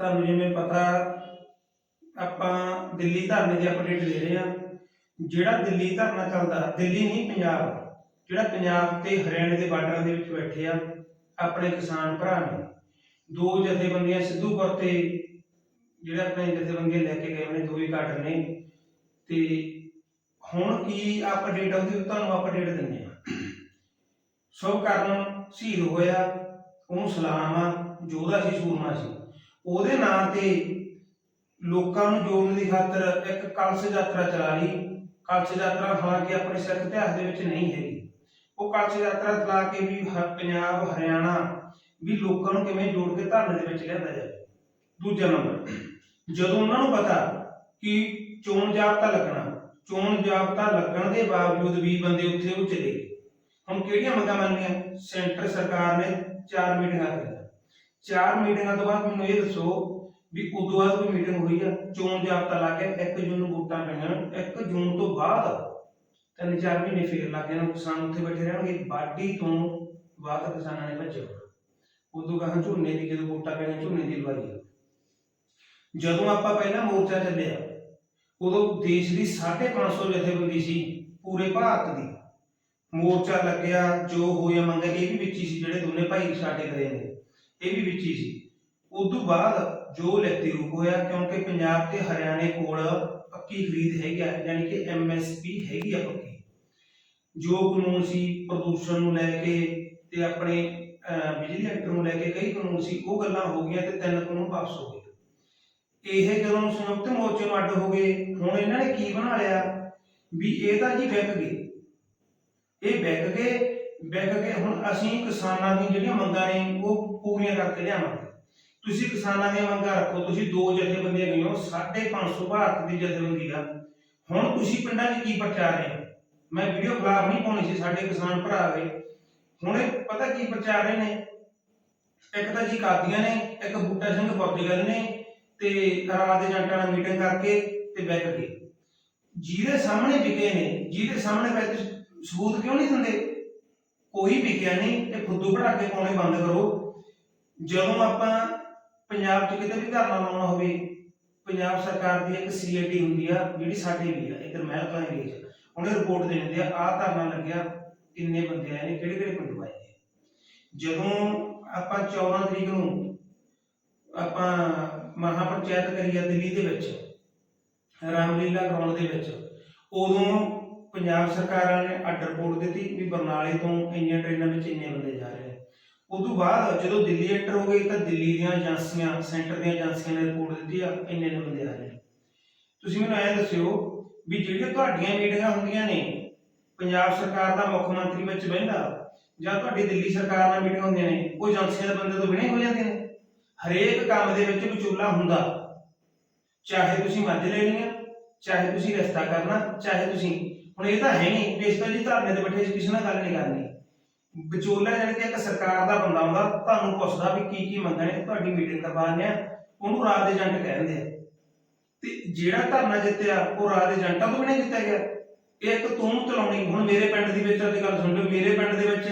ਤੁਹਾਨੂੰ ਜਿਵੇਂ ਪਤਾ, ਆਪਾਂ ਦਿੱਲੀ ਧਰਨੇ ਦੀ ਅਪਡੇਟ ਦੇ ਰਹੇ ਹਾਂ। ਜਿਹੜਾ ਦਿੱਲੀ ਧਰਨਾ ਚੱਲਦਾ, ਦਿੱਲੀ ਨਹੀਂ, ਪੰਜਾਬ। ਜਿਹੜਾ ਪੰਜਾਬ ਤੇ ਹਰਿਆਣੇ ਦੇ ਬਾਰਡਰਾਂ ਦੇ ਵਿੱਚ ਬੈਠੇ ਆ, ਆਪਣੇ ਕਿਸਾਨ ਭਰਾ ਨੇ। ਦੋ ਜਥੇਬੰਦੀਆਂ ਸਿੱਧੂਪੁਰ ਤੇ, ਜਿਹੜੇ ਆਪਣੇ ਜਥੇਬੰਦੀਆਂ ਲੈ ਕੇ ਗਏ ਨੇ ਦੋ ਹੀ ਕਾਟਰ ਨੇ। ਤੇ ਹੁਣ ਕੀ ਅਪਡੇਟ ਆਉਂਦੀ ਤੁਹਾਨੂੰ ਅਪਡੇਟ ਦਿੰਦੇ ਆ। ਸੋ ਕਰਨ ਸ਼ਹੀਦ ਹੋਇਆ, ਉਹਨੂੰ ਸਲਾਮ ਆ, ਯੋਧਾ ਸੀ, ਸੂਰਮਾ ਸੀ। ਉਹਦੇ ਨਾਂ ਤੇ ਲੋਕਾਂ ਨੂੰ ਜੋੜਨ ਦੀ ਖਾਤਰ ਇੱਕ ਕਲਸ਼ ਯਾਤਰਾ ਚਲਾ ਲਈ। ਕਲਸ਼ ਯਾਤਰਾ ਹਾਲਾਂਕਿ ਆਪਣੇ ਸਿੱਖ ਇਤਿਹਾਸ ਦੇ ਵਿੱਚ ਨਹੀਂ ਹੈਗੀ। ਉਹ ਕਲਸ਼ ਯਾਤਰਾ ਚਲਾ ਕੇ ਵੀ ਪੰਜਾਬ, ਹਰਿਆਣਾ ਵੀ ਲੋਕਾਂ ਨੂੰ ਕਿਵੇਂ ਜੋੜ ਕੇ ਧਰਨੇ ਦੇ ਵਿੱਚ ਲਿਆਂਦਾ ਜਾਵੇ। ਦੂਜਾ ਨੰਬਰ, ਜਦੋਂ ਉਹਨਾਂ ਨੂੰ ਪਤਾ ਕਿ ਚੋਣ ਜਾਬਤਾ ਲੱਗਣਾ, ਚੋਣ ਜਾਬਤਾ ਲੱਗਣ ਦੇ ਬਾਵਜੂਦ ਵੀ ਬੰਦੇ ਉੱਥੇ ਉਹ ਚਲੇ ਹੁਣ ਕਿਹੜੀਆਂ ਮੰਗਾਂ ਮੰਨੀਆਂ? ਸੈਂਟਰ ਸਰਕਾਰ ਨੇ ਚਾਰ ਮੀਟਿੰਗਾਂ ਕਰੀਆਂ। ਚਾਰ ਮੀਟਿੰਗਾਂ ਤੋਂ ਬਾਅਦ ਮੈਨੂੰ ਇਹ ਦੱਸੋ ਵੀ ਉਦੋਂ ਬਾਅਦ ਕੋਈ ਮੀਟਿੰਗ ਹੋਈ ਆ? ਚੋਣ ਜਾਬਤਾ ਲਾ ਕੇ 1 ਜੂਨ ਨੂੰ ਵੋਟਾਂ ਪੈਣੀਆਂ 1 ਜੂਨ ਤੋਂ ਬਾਅਦ ਤਿੰਨ ਚਾਰ ਮਹੀਨੇ ਫੇਰ ਲੱਗ ਜਾਣ, ਕਿਸਾਨ ਉੱਥੇ ਬੈਠੇ ਰਹਿਣਗੇ, ਬਾਡੀ ਤੋਂ ਬਾਅਦ ਕਿਸਾਨਾਂ ਨੇ ਭੱਜਿਆ ਉਦੋਂ ਕਹਾਂ ਝੋਨੇ ਦੀ ਜਦੋਂ ਵੋਟਾਂ ਪੈਣੀਆਂ, ਝੋਨੇ ਦੀ ਲਵਾਈ ਜਦੋਂ ਆਪਾਂ ਪਹਿਲਾਂ ਮੋਰਚਾ ਚੱਲਿਆ, ਉਦੋਂ ਦੇਸ਼ ਦੀ 550 ਜਥੇਬੰਦੀ ਸੀ, ਪੂਰੇ ਭਾਰਤ ਦੀ। ਮੋਰਚਾ ਲੱਗਿਆ, ਜੋ ਹੋਇਆ ਮੰਗਿਆ ਇਹ ਵੀ ਵਿੱਚ ਸੀ, ਜਿਹੜੇ ਦੋਨੇ ਭਾਈ ਸਾਡੇ ਕਰੇ ਨੇ। ਇਹ ਵੀ ਵਿੱਚ ਹੀ ਸੀ। ਉਦੋਂ ਬਾਅਦ ਜੋ ਲਿਖਤੀ ਰੂਪ ਹੋਇਆ, ਕਿਉਂਕਿ ਪੰਜਾਬ ਤੇ ਹਰਿਆਣੇ ਕੋਲ ਪੱਕੀ ਖਰੀਦ ਹੈਗੀ ਆ, ਯਾਨੀ ਕਿ ਐਮਐਸਪੀ ਹੈਗੀ ਆ ਪੱਕੀ। ਜੋ ਕਾਨੂੰਨ ਸੀ, ਪ੍ਰਦੂਸ਼ਣ ਨੂੰ ਲੈ ਕੇ ਤੇ ਆਪਣੇ ਬਿਜਲੀ ਐਕਟ ਨੂੰ ਲੈ ਕੇ ਕਈ ਕਾਨੂੰਨ ਸੀ, ਉਹ ਗੱਲਾਂ ਹੋ ਗਈਆਂ ਤੇ ਤਿੰਨ ਕਾਨੂੰਨ ਵਾਪਸ ਹੋ ਗਏ। ਇਹ ਜਦੋਂ ਸੰਯੁਕਤ ਮੋਰਚੇ ਨੂੰ ਅੱਡ ਹੋ ਗਏ, ਹੁਣ ਇਹਨਾਂ ਨੇ ਕੀ ਬਣਾ ਲਿਆ? ਵੀ ਇਹ ਤਾਂ ਜੀ ਵਿਕ ਗਏ। ਇਹ ਵਿਕ ਗਏ ਵਿਕ ਗਏ ਹੁਣ ਅਸੀਂ ਕਿਸਾਨਾਂ ਦੀ ਜਿਹੜੀਆਂ ਮੰਗਾਂ ਨੇ ਉਹ ਪੂਰੀਆਂ ਕਰਕੇ ਲਿਆਵਾਂਗੇ। ਤੁਸੀਂ ਕਿਸਾਨਾਂ ਦੀਆਂ ਮੰਗਾਂ ਰੱਖੋ, ਤੁਸੀਂ ਦੋ ਜਥੇਬੰਦੀਆਂ ਗਈਆਂ 550 ਭਾਰਤ ਦੀ ਜਥੇਬੰਦੀ ਆ ਹੁਣ ਤੁਸੀਂ ਪਿੰਡਾਂ 'ਚ ਕੀ ਪ੍ਰਚਾਰ ਰਹੇ ਹੋ? ਮੈਂ ਵੀਡੀਓ ਖਿਲਾਫ ਨਹੀਂ ਪਾਉਣੀ ਸੀ, ਸਾਡੇ ਕਿਸਾਨ ਭਰਾ ਗਏ ਹੁਣ ਪਤਾ ਕੀ ਪ੍ਰਚਾਰ ਰਹੇ ਨੇ? ਇੱਕ ਤਾਂ ਜੀ ਕਾਦੀਆਂ ਨੇ, ਇੱਕ ਬੂਟਾ ਸਿੰਘ ਪੋਰਚੁਗਲ ਨੇ, ਤੇ ਰਾਤ ਦੇ ਜੰਟਾਂ ਨਾਲ ਮੀਟਿੰਗ ਕਰਕੇ ਤੇ ਬੈਠ ਕੇ ਜਿਹਦੇ ਸਾਹਮਣੇ ਵਿਕੇ ਨੇ, ਜਿਹਦੇ ਸਾਹਮਣੇ ਬੈਠ ਸਬੂਤ ਕਿਉਂ ਨਹੀਂ ਦਿੰਦੇ? ਕੋਈ ਵਿਕਿਆ ਨਹੀਂ ਇਹ ਫੁੱਦੂ ਪੜਾਕੇ ਪਾਉਣੇ ਬੰਦ ਕਰੋ। ਜਦੋਂ ਆਪਾਂ ਪੰਜਾਬ 'ਚ ਕਿਤੇ ਵੀ ਧਰਨਾ ਲਾਉਣਾ ਹੋਵੇ, ਪੰਜਾਬ ਸਰਕਾਰ ਦੀ ਇੱਕ ਸੀਏਟੀ ਹੁੰਦੀ ਆ, ਜਿਹੜੀ ਸਾਡੇ ਵੀ ਆ ਇਧਰ ਮਹਿਲਕਾ ਏਰੀਆ 'ਚ। ਉਹਨੇ ਰਿਪੋਰਟ ਦੇ ਦਿੰਦੇ ਆ, ਆਹ ਧਰਨਾ ਲੱਗਿਆ, ਕਿੰਨੇ ਬੰਦੇ ਆਏ ਨੇ, ਕਿਹੜੇ ਕਿਹੜੇ ਪਿੰਡੋਂ ਆਏ ਨੇ। ਜਦੋਂ ਆਪਾਂ 14 ਤਰੀਕ ਨੂੰ ਆਪਾਂ ਮਹਾ ਪੰਚਾਇਤ ਕਰੀ ਆ ਦਿੱਲੀ ਦੇ ਵਿੱਚ, ਰਾਮਲੀਲਾ ਗਰਾਊਂਡ ਦੇ ਵਿੱਚ, ਉਦੋਂ ਪੰਜਾਬ ਸਰਕਾਰਾਂ ਨੇ ਅੱਡ ਰਿਪੋਰਟ ਦਿੱਤੀ ਵੀ ਬਰਨਾਲੇ ਤੋਂ ਇੰਨੀਆਂ ਟ੍ਰੇਨਾਂ ਵਿੱਚ ਇੰਨੇ ਬੰਦੇ ਜਾ ਰਹੇ ਨੇ ਉਦੋਂ ਬਾਅਦ ਜਦੋਂ ਦਿੱਲੀ ਐਂਟਰ ਹੋ ਗਏ ਤਾਂ ਦਿੱਲੀ ਦੀਆਂ ਏਜੰਸੀਆਂ, ਸੈਂਟਰ ਦੀਆਂ ਏਜੰਸੀਆਂ ਨੇ ਰਿਪੋਰਟ ਦਿੱਤੀ ਆ, ਇੰਨੇ ਇੰਨੇ ਬੰਦੇ ਆ ਰਹੇ ਨੇ ਤੁਸੀਂ ਮੈਨੂੰ ਐਂ ਦੱਸਿਓ ਵੀ ਜਿਹੜੀਆਂ ਤੁਹਾਡੀਆਂ ਮੀਟਿੰਗਾਂ ਹੁੰਦੀਆਂ ਨੇ, ਪੰਜਾਬ ਸਰਕਾਰ ਦਾ ਮੁੱਖ ਮੰਤਰੀ ਵਿੱਚ ਬਹਿੰਦਾ, ਜਾਂ ਤੁਹਾਡੀ ਦਿੱਲੀ ਸਰਕਾਰ ਨਾਲ ਮੀਟਿੰਗ ਹੁੰਦੀਆਂ ਨੇ, ਉਹ ਏਜੰਸੀਆਂ ਦੇ ਬੰਦੇ ਤੋਂ ਬਿਨਾਂ ਹੋ ਜਾਂਦੇ ਨੇ? ਹਰੇਕ ਕੰਮ ਦੇ ਵਿੱਚ ਵਿਚੋਲਾ ਹੁੰਦਾ। ਚਾਹੇ ਤੁਸੀਂ ਮੱਝ ਲੈਣੀ ਆ, ਚਾਹੇ ਤੁਸੀਂ ਰਸਤਾ ਕਰਨਾ, ਚਾਹੇ ਤੁਸੀਂ ਹੁਣ ਇਹ ਤਾਂ ਹੈ ਨਹੀਂ, ਵੀ ਧਰਨੇ ਤੇ ਬੈਠੇ ਕਿਸੇ ਨਾਲ ਗੱਲ ਨਹੀਂ ਕਰਨੀ। ਵਿਚੋਲਾ ਜਾਣੀ ਕਿ ਇੱਕ ਸਰਕਾਰ ਦਾ ਬੰਦਾ ਹੁੰਦਾ, ਤੁਹਾਨੂੰ ਪੁੱਛਦਾ ਵੀ ਕੀ ਕੀ ਮੰਗਾਂ ਤੁਹਾਡੀ ਮੀਟਿੰਗ ਕਰਵਾਉਂਦੇ ਆ, ਉਹਨੂੰ ਰਾਤ ਦੇ ਏਜੰਟ ਕਹਿੰਦੇ ਆ। ਤੇ ਜਿਹੜਾ ਧਰਨਾ ਜਿੱਤਿਆ, ਉਹ ਰਾਤ ਦੇ ਏਜੰਟਾਂ ਤੋਂ ਵੀ ਜਿੱਤਿਆ ਗਿਆ। ਇਹ ਇੱਕ ਤੂੰ ਚਲਾਉਣੀ, ਹੁਣ ਮੇਰੇ ਪਿੰਡ ਦੇ ਵਿੱਚ ਅੱਜ ਗੱਲ ਸੁਣ ਲਓ, ਮੇਰੇ ਪਿੰਡ ਦੇ ਵਿੱਚ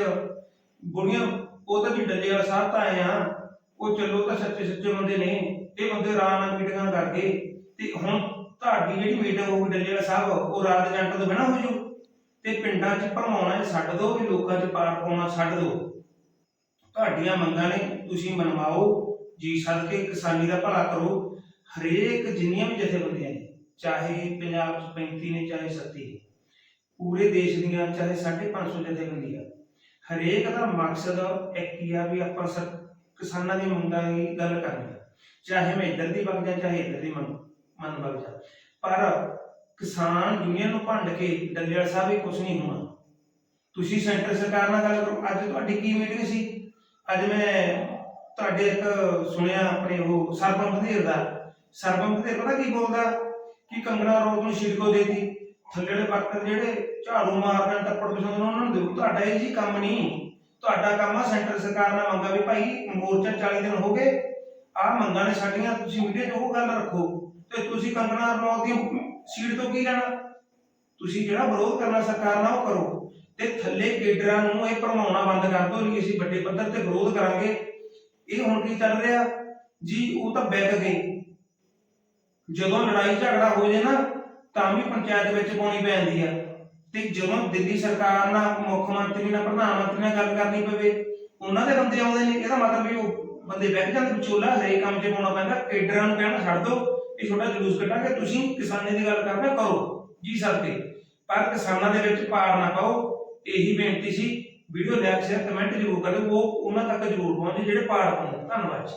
ਬੁੜੀਆਂ, ਉਹ ਤਾਂ ਵੀ ਡੱਲੇ ਵਾਲਾ ਸਾਹਿਬ ਤਾਂ ਆਏ ਆ, ਉਹ ਚੱਲੋ ਤਾਂ ਸੱਚੇ ਸੱਚੇ ਬੰਦੇ ਨੇ, ਇਹ ਬੰਦੇ ਆਰਾਮ ਨਾਲ ਮੀਟਿੰਗਾਂ ਕਰਦੇ ਤੇ ਹੁਣ ਤੁਹਾਡੀ ਜਿਹੜੀ ਮੀਟਿੰਗ ਹੋਊਗੀ ਡੱਲੇ ਵਾਲਾ ਸਾਹਿਬ, ਉਹ ਰਾਤ ਦੇ ਤੋਂ ਬਿਨਾਂ ਹੋ ਜੂ। ਤੇ ਪਿੰਡਾਂ 'ਚ ਭਰਮਾਉਣਾ ਛੱਡ ਦਿਓ ਵੀ ਲੋਕਾਂ 'ਚ ਪਾਰ ਪਾਉਣਾ, ਛੱਡ ਦਿਓ ਤੁਹਾਡੀਆਂ ਮੰਗਾਂ ਨੇ ਤੁਸੀਂ ਮਨਵਾਓ, ਜੀ ਸਦਕੇ ਕਿਸਾਨੀ ਦਾ ਭਲਾ ਕਰੋ। ਹਰੇਕ ਜਿੰਨੀਆਂ ਵੀ ਜਥੇਬੰਦੀਆਂ ਨੇ, ਚਾਹੇ ਪੰਜਾਬ 'ਚ 35 ਨੇ, ਚਾਹੇ 37 ਪੂਰੇ ਦੇਸ਼ ਦੀਆਂ ਚਾਹੇ 550 ਜਥੇਬੰਦੀਆਂ। ਹਰੇਕ ਦਾ ਮਕਸਦ ਇੱਕ ਹੀ ਆ ਵੀ ਆਪਾਂ ਕਿਸਾਨਾਂ ਦੀ ਮੰਗਾਂ ਦੀ ਗੱਲ ਕਰਨੀ। ਚਾਹੇ ਮੈਂ ਇੱਧਰ ਦੀ ਵਗ ਜਾ ਚਾਹੇ ਇੱਧਰ ਦੀ ਮੰਗ। ਮੰਨ ਜਾ ਪਰ ਕਿਸਾਨ ਯੂਨੀਅਨ ਨੂੰ ਭੰਡ ਕੇ ਡੱਲੇਵਾਲ ਸਾਹਿਬ ਇਹ ਕੁਝ ਨਹੀਂ ਹੋਣਾ ਤੁਸੀਂ ਸੈਂਟਰ ਸਰਕਾਰ ਨਾਲ ਗੱਲ ਕਰੋ। ਅੱਜ ਤੁਹਾਡੀ ਕੀ ਮੀਟਿੰਗ ਸੀ? ਅੱਜ ਮੈਂ ਤੁਹਾਡੇ ਇੱਕ ਸੁਣਿਆ ਆਪਣੇ ਉਹ ਸਰਬੰਸ ਵਧੇਰ ਦਾ ਸਰਬੰਸ ਵਧੇਰ ਪਤਾ ਕੀ ਬੋਲਦਾ? ਕਿ ਕੰਗਣਾ ਰੋਡ ਨੂੰ ਸ਼ਿਰਕੋ ਦੇਤੀ। ਥੱਲੇ ਵਰਕਰ ਜਿਹੜੇ ਝਾੜੂ ਮਾਰਦੇ ਟੱਪੜ ਪਸੰਦ ਉਹਨਾਂ ਨੂੰ ਦਿਓ। ਤੁਹਾਡਾ ਇਹ ਜੀ ਕੰਮ ਨਹੀਂ। ਤੁਹਾਡਾ ਕੰਮ ਆ ਸੈਂਟਰ ਸਰਕਾਰ ਨਾਲ ਮੰਗਾ ਵੀ ਭਾਈ ਮੋਰਚਾ 40 ਦਿਨ ਹੋ ਗਏ। ਆ ਮੰਗਾਂ ਨੇ ਸਾਡੀਆਂ, ਤੁਸੀਂ ਮੀਡੀਆ 'ਚ ਉਹ ਗੱਲ ਰੱਖੋ। ਤੇ ਤੁਸੀਂ ਕੰਗਣਾ ਰਣੌਤ ਦੀ ਸੀਟ ਤੋਂ ਕੀ ਲੈਣਾ? ਤੁਸੀਂ ਜਿਹੜਾ ਵਿਰੋਧ ਕਰਨਾ ਸਰਕਾਰ ਨਾਲ, ਉਹ ਕਰੋ। ਤੇ ਥੱਲੇ ਕੇਡਰਾਂ ਨੂੰ ਇਹ ਭਰਮਾਉਣਾ ਬੰਦ ਕਰ ਦਿਓ, ਨਹੀਂ ਅਸੀਂ ਵੱਡੇ ਪੱਧਰ ਤੇ ਵਿਰੋਧ ਕਰਾਂਗੇ। ਇਹ ਹੁਣ ਕੀ ਚੱਲ ਰਿਹਾ? ਜੀ, ਉਹ ਤਾਂ ਵਿਕ ਗਏ। ਜਦੋਂ ਲੜਾਈ ਝਗੜਾ ਹੋ ਜੇ ਨਾ, ਤਾਂ ਵੀ ਪੰਚਾਇਤ ਵਿੱਚ ਪਾਉਣੀ ਪੈਂਦੀ ਆ। ਤੇ ਜਦੋਂ ਦਿੱਲੀ ਸਰਕਾਰ ਨਾਲ, ਮੁੱਖ ਮੰਤਰੀ ਨਾਲ, ਪ੍ਰਧਾਨ ਮੰਤਰੀ ਨਾਲ ਗੱਲ ਕਰਨੀ ਪਵੇ, ਉਹਨਾਂ ਦੇ ਬੰਦੇ ਆਉਂਦੇ ਨੇ। ਇਹਦਾ ਮਤਲਬ ਵੀ ਉਹ ਬੰਦੇ ਬੈਠ ਜਾਂਦੇ ਵਿਚੋਲਾ ਹਰੇਕ ਕੰਮ 'ਚ ਪਾਉਣਾ ਪੈਂਦਾ। ਕੇਡਰਾਂ ਨੂੰ ਕਹਿਣਾ ਛੱਡ ਦਿਓ। ਇਹ ਛੋਟਾ ਜਲੂਸ ਕੱਢਾਂਗੇ, ਤੁਸੀਂ ਕਿਸਾਨੀ ਦੀ ਗੱਲ ਕਰਨਾ, ਕਰੋ ਜੀ ਸਕਦੇ ਪਰ ਕਿਸਾਨਾਂ ਦੇ ਵਿੱਚ ਪਾੜ ਨਾ ਪਾਓ, ਇਹੀ ਬੇਨਤੀ ਸੀ, ਵੀਡੀਓ ਲਾਈਕ, ਸ਼ੇਅਰ, ਕਮੈਂਟ ਜ਼ਰੂਰ ਕਰਿਓ, ਉਹ ਉਹਨਾਂ ਤੱਕ ਜ਼ਰੂਰ ਪਹੁੰਚੇ ਜਿਹੜੇ ਪਾੜ ਪਾਉਂਦੇ ਧੰਨਵਾਦ ਜੀ।